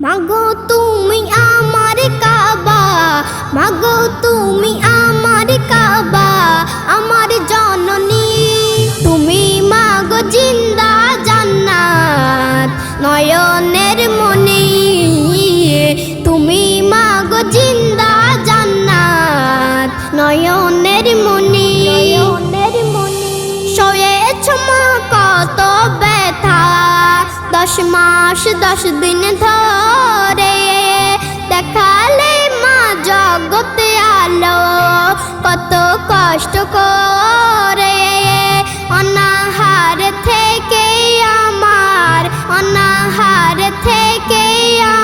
মাগো তুমি আমার কাবা মাগো তুমি আমার কাবা আমার জননী তুমি মাগো জিন্দা জান্নাত নয়নের মনি তুমি মাগো জিন্দা জান্নাত নয়নের মনি নয়নের মনি শোয়েছ মা কত ব্যথা দশ মাস দশ দিন ধরে দেখালে মা জগতে আলো। কত কষ্ট করে অনাহার থেকে আমার অনাহার থেকে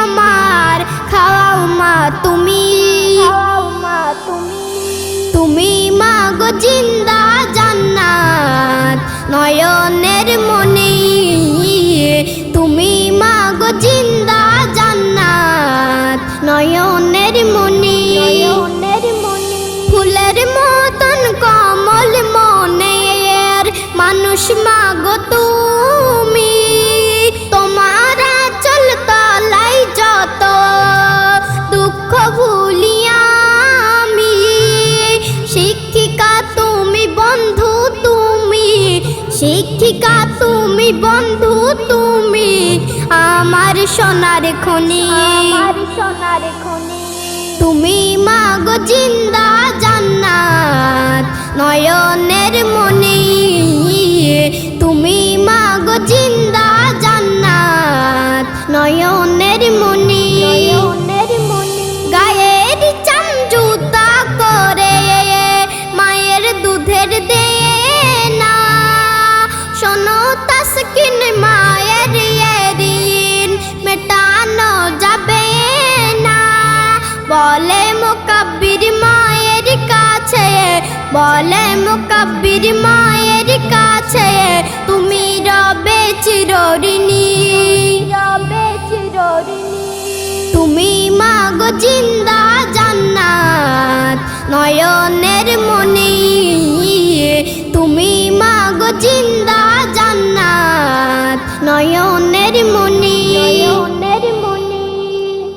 আমার। খাওয়াও মা তুমি খাওয়াও মা তুমি। তুমি মাগো জিন্দা নয়নের মনি শিক্ষিকা তুমি বন্ধু তুমি? আমার সোনার খনি। সোনার খনি। তুমি মাগো জিন্দা জান্নাত নয়নের মনি। তুমি মাগো জিন্দা জান্নাত নয়নের বলে মোকাব্বির মায়ের কাছে বলে মোকাব্বির মায়ের কাছে তুমি রবে চিরঋণী রবে চিরঋণী তুমি মাগো জিন্দা জান্নাত নয়নের মনি তুমি মাগো জিন্দা নয়নের মন